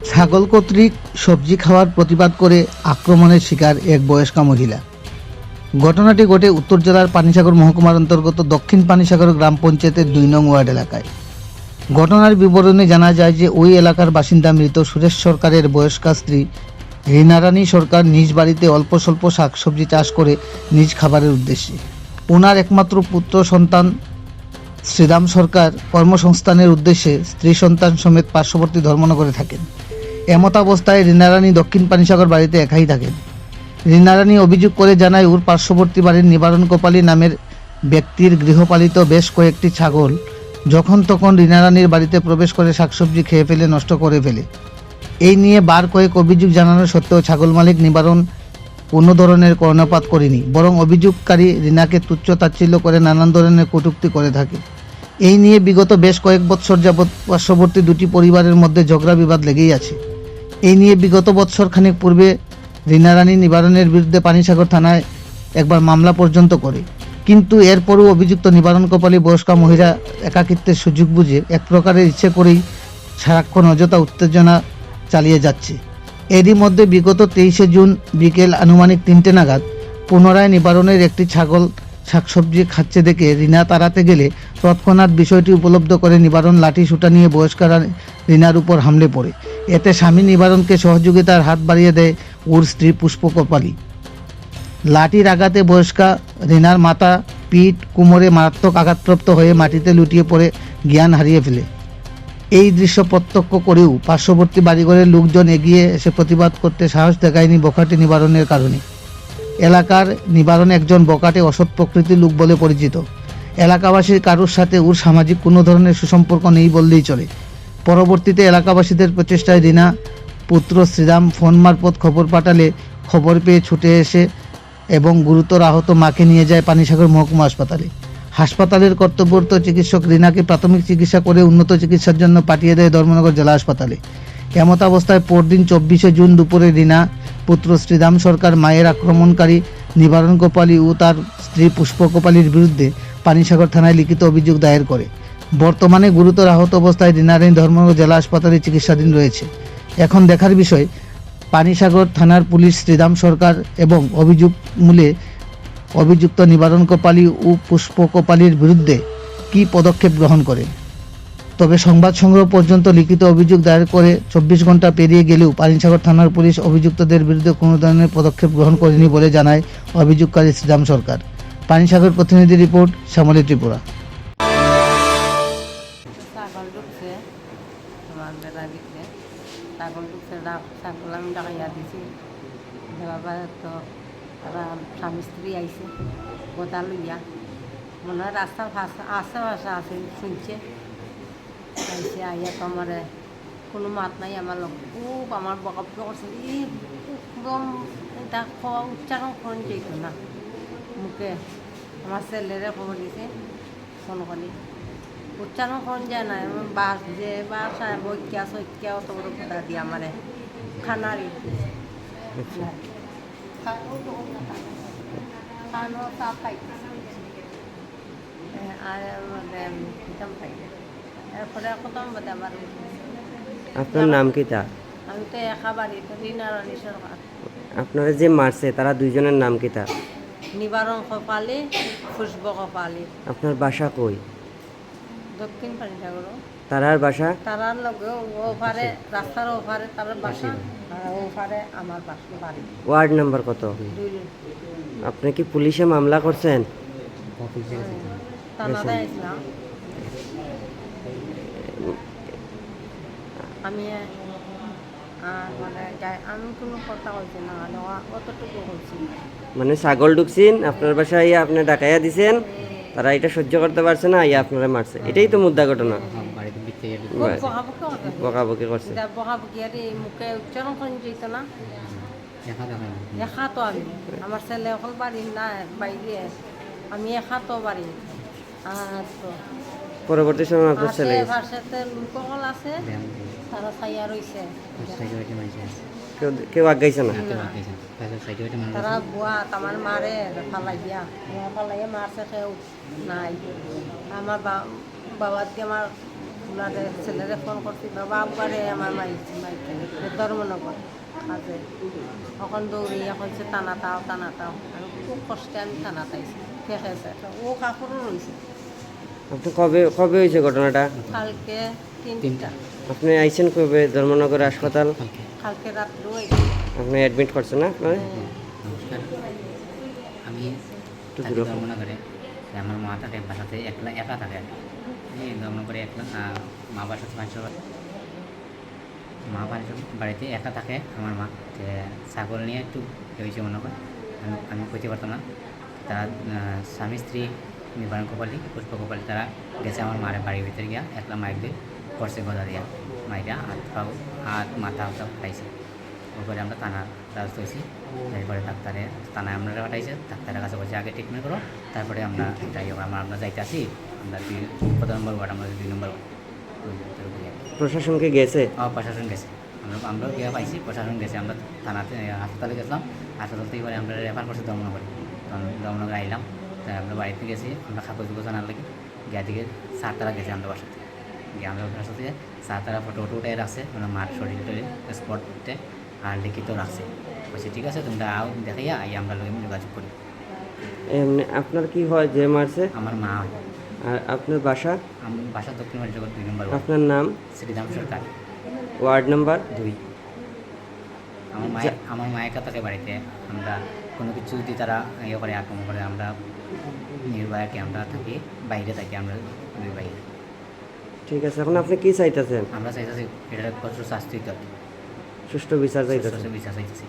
ছাগল কর্তৃক সবজি খাওয়ার প্রতিবাদ করে আক্রমণের শিকার এক বয়স্কা মহিলা। ঘটনাটি ঘটে উত্তর জেলার পানিসাগর মহকুমার অন্তর্গত দক্ষিণ পানিসাগর গ্রাম পঞ্চায়েতের দুই নং ওয়ার্ড এলাকায়। ঘটনার বিবরণে জানা যায় যে ওই এলাকার বাসিন্দা মৃত সুরেশ সরকারের বয়স্কা স্ত্রী রীনারানী সরকার নিজ বাড়িতে অল্প স্বল্প শাকসবজি চাষ করে নিজ খাবারের উদ্দেশ্যে। ওনার একমাত্র পুত্র সন্তান শ্রীরাম সরকার কর্মসংস্থানের উদ্দেশ্যে স্ত্রী সন্তান সমেত পার্শ্ববর্তী ধর্মনগরে থাকেন। এমত অবস্থায় রীনারানী দক্ষিণ পানিসাগর বাড়িতে একাই থাকেন রীনারানী অভিযোগ করে জানায়, ওর পার্শ্ববর্তী বাড়ির নিবারণ কোপালী নামের ব্যক্তির গৃহপালিত বেশ কয়েকটি ছাগল, যখন তখন রীনারানীর বাড়িতে প্রবেশ করে শাকসবজি খেয়ে ফেলে, নষ্ট করে ফেলে। এই নিয়ে বার কয়েক অভিযোগ জানানো সত্ত্বেও ছাগল মালিক নিবারণ কোনো ধরনের কর্ণপাত করেনি, বরং অভিযোগকারী রিনাকে তুচ্ছ তাচ্ছিল্য করে নানান ধরনের কটূক্তি করে থাকে। এই নিয়ে বিগত বেশ কয়েক বৎসর যাবৎ পার্শ্ববর্তী দুটি পরিবারের মধ্যে ঝগড়া বিবাদ লেগেই আছে। এই নিয়ে বিগত বৎসর খানেক পূর্বে রিনারানী নিবারণের বিরুদ্ধে পানিসাগর থানায় একবার মামলা পর্যন্ত করে। কিন্তু এরপরও অভিযুক্ত নিবারণ কপালী বয়স্কা মহিলা একাকিত্বের সুযোগ বুঝে এক প্রকারের ইচ্ছে করেই সারাক্ষণ অযথা উত্তেজনা চালিয়ে যাচ্ছে। এরই মধ্যে বিগত তেইশে জুন বিকেল আনুমানিক তিনটে নাগাদ পুনরায় নিবারণের একটি ছাগল শাকসবজি খাচ্ছে দেখে রিনা তাড়াতে গেলে তৎক্ষণাৎ বিষয়টি উপলব্ধ করে নিবারণ লাঠি সুটা নিয়ে বয়স্কা রা- রিনার উপর হামলে পড়ে। এতে স্বামী নিবারণকে সহযোগিতার হাত বাড়িয়ে দেয় ওর স্ত্রী পুষ্প কপালী। লাঠির আঘাতে বয়স্কা রিনার মাথা পিঠ কোমরে মারাত্মক আঘাতপ্রাপ্ত হয়ে মাটিতে লুটিয়ে পড়ে, জ্ঞান হারিয়ে ফেলে। এই দৃশ্য প্রত্যক্ষ করেও পার্শ্ববর্তী বাড়িঘরের লোকজন এগিয়ে এসে প্রতিবাদ করতে সাহস দেখায়নি বখাটে নিবারণের কারণে। এলাকার নিবারণ একজন বকাটে অসৎ প্রকৃতির লোক বলে পরিচিত। এলাকাবাসীর কারোর সাথে ওর সামাজিক কোনো ধরনের সুসম্পর্ক নেই বললেই চলে। পরবর্তীতে এলাকাবাসীদের প্রচেষ্টায় রিনা পুত্র শ্রীরাম ফোন মারফত খবর পাঠালে খবর পেয়ে ছুটে এসে এবং গুরুতর আহত মাকে নিয়ে যায় পানিসাগর মহকুমা হাসপাতালে। হাসপাতালের কর্তব্যরত চিকিৎসক রিনাকে প্রাথমিক চিকিৎসা করে উন্নত চিকিৎসার জন্য পাঠিয়ে দেয় ধর্মনগর জেলা হাসপাতালে। এমত অবস্থায় পরদিন চব্বিশে জুন দুপুরে রিনা, পুত্র শ্রীরাম সরকার মায়ের আক্রমণকারী নিবারণ গোপালী ও তার স্ত্রী পুষ্প গোপালীর বিরুদ্ধে পানিসাগর থানায় লিখিত অভিযোগ দায়ের করে। বর্তমানে গুরুতর আহত অবস্থায় রিনারায়ণ ধর্মনগর জেলা হাসপাতালে চিকিৎসাধীন রয়েছে। এখন দেখার বিষয়, পানিসাগর থানার পুলিশ শ্রীরাম সরকার এবং অভিযোগ মূলে অভিযুক্ত নিবারণ কোপালী ও পুষ্প কোপালীর বিরুদ্ধে কী পদক্ষেপ গ্রহণ করে তবে সংবাদ সংগ্রহ পর্যন্ত লিখিত অভিযোগ দায়ের করে চব্বিশ ঘণ্টা পেরিয়ে গেলেও পানিসাগর থানার পুলিশ অভিযুক্তদের বিরুদ্ধে কোনো ধরনের পদক্ষেপ গ্রহণ করেনি বলে জানায় অভিযোগকারী শ্রীরাম সরকার। পানিসাগর প্রতিনিধি রিপোর্ট, শ্যামলী ত্রিপুরা। আমার বেড়া দিকে ছাগল ঢুকছে ডা- ছাগল আমি ডাকাইয়া দিছি। পরে তো তারা স্বামী স্ত্রী আইছে গোদা লইয়া মনে হয় রাস্তার ভাষা আশেপাশে আছে, শুনছে। আইসে আইয়া তো আমার কোনো মাত নাই আমার লোক খুব আমার বকা বকা করছে একদম এটা খাওয়া উচ্চারণ করেন যেত না। মুখে আমার ছেলেরে খবর দিছে, ফোন করি উচ্চারণ করুন যায় না বাস যে বাসায় বৈক্যা সৈক্যা অত বড় কথা দিয়ে আমারে। খানারি। খানো চাপ আর এরপরে আমার আপনার নাম কি তা আমি তো একা বাড়ি তো রিনারানী সরকার। আপনারা যে মারছে তারা দুইজনের নাম কি তা নিবারণ কপালি খুশব কপালি। আপনার বাসা কই? দক্ষিণ পানিসাগর তারার বাসা? তারার লগে ওপারে রাস্তার ওপারে তার বাসা আর ওপারে আমার বাড়ি ওয়ার্ড নাম্বার কত? আপনি কি পুলিশে মামলা করছেন আমি মানে আমি কোনো কথা বলছি না অতটুকু বলছি মানে ছাগল ঢুকছেন আপনার বাসায় আপনি ডাকাইয়া দিছেন। তারা এটা সহ্য করতে পারছে না ইয়া আপনারা মারছে। এটাই তো মুদ্রা ঘটনা। বকাবকি করছে। বকাবকি আর মুখে উচ্চারণ করে যেত না। একা তো আমি। আমার ছেলে অকল বাড়ি না বাইরে। আমি একা তো বাড়ি। আর তো পরবর্তী সময় আপনার ছেলে লোকসকল আছে। তারা চাইয়া রয়েছে কেউ কেউ আগাইছে না। তারা বুয়া তামার মারে ফালাই দিয়া ফালাইয়া মারছে কেউ নাই। আমার বা- বাবা দিয়ে আমার ওনারে ছেলেরে ফোন করছি বাবা আব্বারে আমার মাইছি মাইকে ধর্মনগর কাজে। তখন দৌড়িয়া কইছে টানা তাও টানা তাও। আমি খুব কষ্টে আমি টানা তাইছি ফেঁকেছে ও কাপড়ও রয়েছে কবে কবে হয়েছে ঘটনাটা? কালকে তিনটা। আপনি আইছেন কবে ধর্মনগর হাসপাতাল? কালকে। রাত্রেও আপনি অ্যাডমিট করছেন না আপনার? নমস্কার। আমি একটু দূরে ধর্মনগরে আমার মা থাকে বাসাতে একলা একা থাকে আর ধর্মনগরে একলা মা বাসাতে মানুষের মা বাড়িতে একা থাকে আমার মা। ছাগল নিয়ে একটু হয়েছে মনে হয় আমি আমি কইতে পারতাম না। তারা স্বামী স্ত্রী নিবারণ কপালি পুষ্প কপালি তারা গেছে আমার মায়ের বাড়ির ভিতরে গিয়া একলা মাইক দিয়ে। করছে গদা দিয়া মাইরা হাত পাও হাত মাথা সব খাইছে। ওপরে আমরা থানা রাজ হয়েছি। এরপরে ডাক্তারে থানায় আমরা পাঠাইছে ডাক্তারের কাছে বলছে আগে ট্রিটমেন্ট করো তারপরে আমরা যাই হোক আমরা আমরা যাইতে আসি। আমরা দুই কত নম্বর ওয়ার্ড আমরা দুই নম্বর। প্রশাসনকে গেছে? প্রশাসন গেছে। আমরা আমরাও গিয়ে পাইছি প্রশাসন গেছে। আমরা থানাতে হাসপাতালে গেছিলাম। হাসপাতাল থেকে এবারে আমরা রেফার করছি দমনগরে। দমনগরে আইলাম। তাই আমরা বাড়িতে গেছি আমরা কাগজ বুগজ আনার লাগে। গিয়ে দিকে সার তারা গেছে আমরা বাসাতে। আমরা বাসা থেকে সার তারা ফটো ফটো উঠে রাখছে মানে মার শরীর টরীর স্পটে আর লিখিত রাখছে বলছে ঠিক আছে তোমরা আও দেখাইয়া আই আমরা লোক যোগাযোগ করি এমনি আপনার কি হয় যে মারছে আমার মা হয়। আর আপনার বাসা? আমার বাসা দক্ষিণ জগৎ দুই নম্বর আপনার নাম? শ্রীরাম সরকার ওয়ার্ড নাম্বার দুই। আমার মায়ের আমার মায়ের কথাকে বাড়িতে আমরা কোনো কিছু যদি তারা ইয়ে করে আক্রমণ করে আমরা নির্বাহকে আমরা থাকি বাইরে থাকি আমরা দুই বাইরে ঠিক আছে এখন আপনি কি চাইতেছেন? আমরা চাইতেছি এটা কত শাস্তি সুষ্ঠু বিচার চাইতেছি বিচার চাইতেছি।